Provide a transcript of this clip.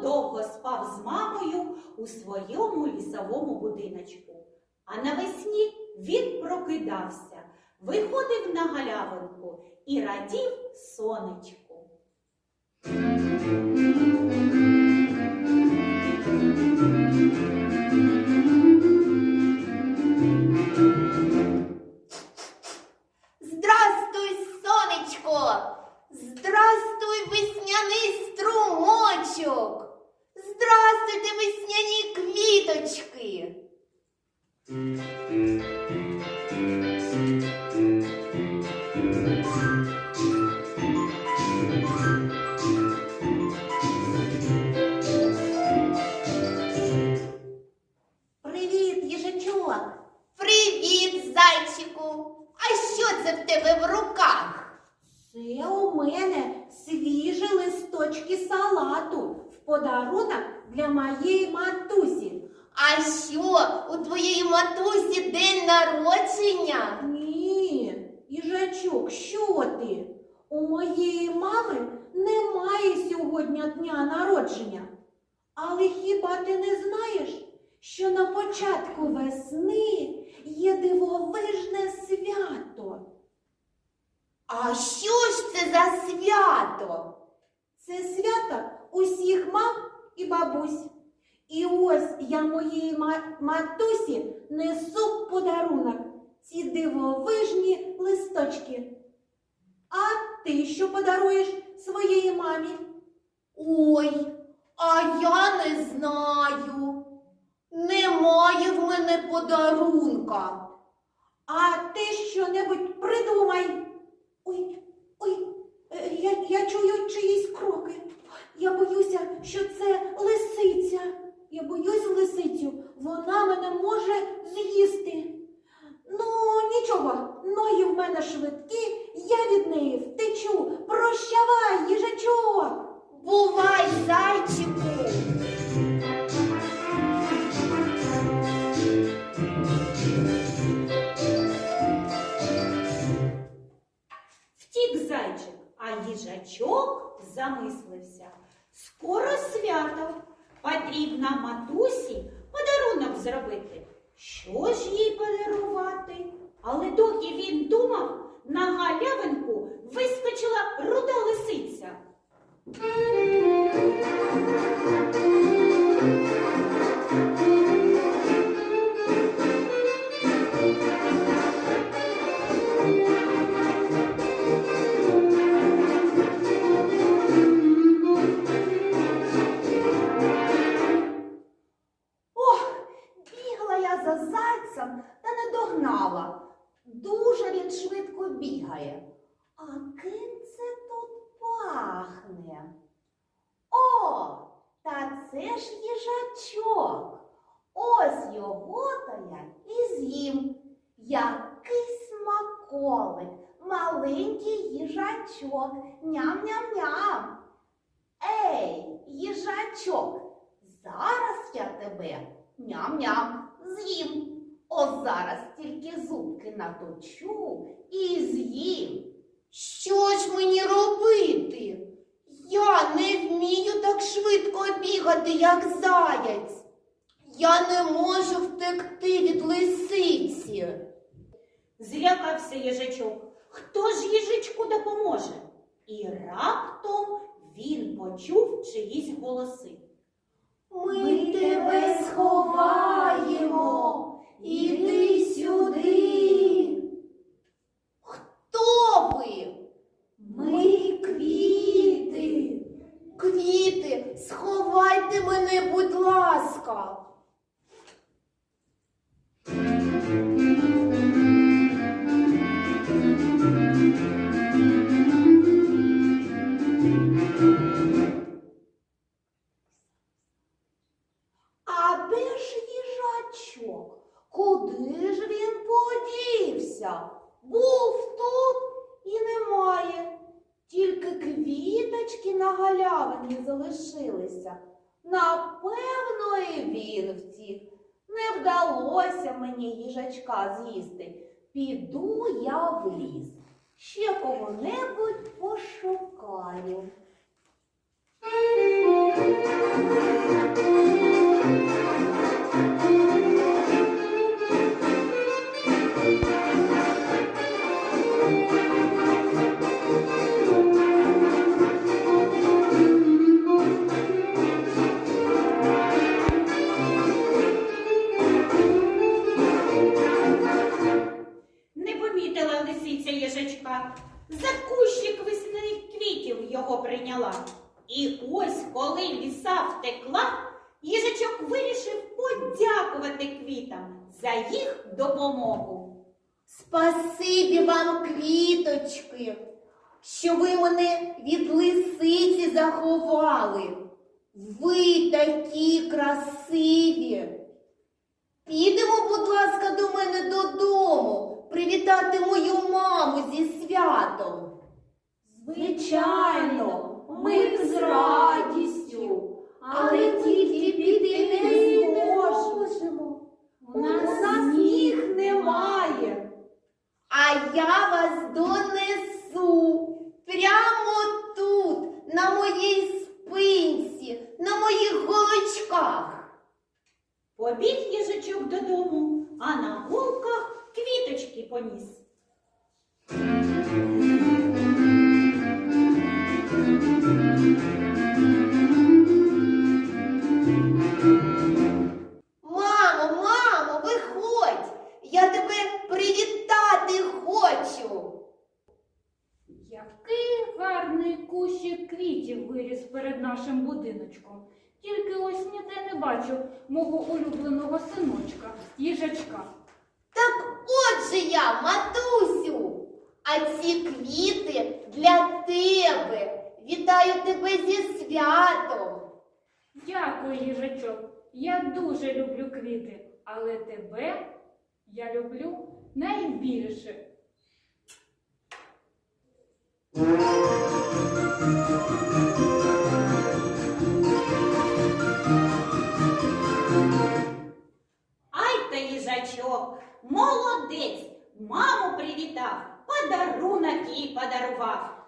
довго-довго спав з мамою у своєму лісовому будиночку. А навесні він прокидався, виходив на галявинку і радів сонечку. Квіточки! Привіт, їжачок! Привіт, зайчику! А що це в тебе в руках? Це у мене свіжі листочки салату в подарунок для моєї матусі. А що, у твоєї матусі день народження? Ні, їжачок, що ти? У моєї мами немає сьогодні дня народження. Але хіба ти не знаєш, що на початку весни є дивовижне свято? А що ж це за свято? Це свято усіх мам і бабусь. І ось я моїй матусі несу подарунок ці дивовижні листочки. А ти що подаруєш своїй мамі? Ой, а я не знаю. Немає в мене подарунка. А ти що-небудь придумай. Ой, ой, е, я, я чую чиїсь кроки. Я боюся, що це лисиця. Я боюсь лисицю. Вона мене може з'їсти. Ну, нічого, ноги в мене швидкі, я від неї втечу. Прощавай, їжачок. Бувай, зайчику. Втік зайчик, а їжачок замислився. Потрібно матусі подарунок зробити. Що ж їй подарувати? Але доки він думав, на галявинку вискочила руда лисиця. Зайцем та не догнала. Дуже він швидко бігає. А ким це тут пахне? О, та це ж їжачок. Ось його то я і з'їм. Який смаколик, маленький їжачок. Ням-ням-ням. Ей, їжачок, зараз я тебе ням-ням з'їм. Ось зараз тільки зубки наточу і з'їм. Що ж мені робити? Я не вмію так швидко бігати, як заяць. Я не можу втекти від лисиці. Злякався їжачок. Хто ж їжачку допоможе? І раптом він почув чиїсь голоси. Ми тебе А де ж їжачок? Куди ж він подівся? Був тут і немає. Тільки квіточки на галявині залишилися. Напевно, і він втік. Не вдалося мені їжачка з'їсти. Піду я в ліс. Ще кого-небудь пошукаю. Вирішив подякувати квітам за їх допомогу. Спасибі вам, квіточки, що ви мене від лисиці заховали. Ви такі красиві. Підемо, будь ласка, до мене додому, привітати мою маму зі святом. Звичайно, ми з радістю, але тільки піти не зможемо. У нас ніг немає. А я вас донесу прямо тут, на моїй спинці, на моїх голочках. Побіг їжачок додому, а на голках квіточки поніс. Мамо, мамо, виходь! Я тебе привітати хочу. Який гарний кущик квітів виріс перед нашим будиночком. Ніде не бачу мого улюбленого синочка, їжачка. Так от же я, матусю. А ці квіти для тебе. Вітаю тебе зі святом. Дякую, їжачок. Я дуже люблю квіти, але тебе я люблю найбільше. Ай подарунок їй подарував.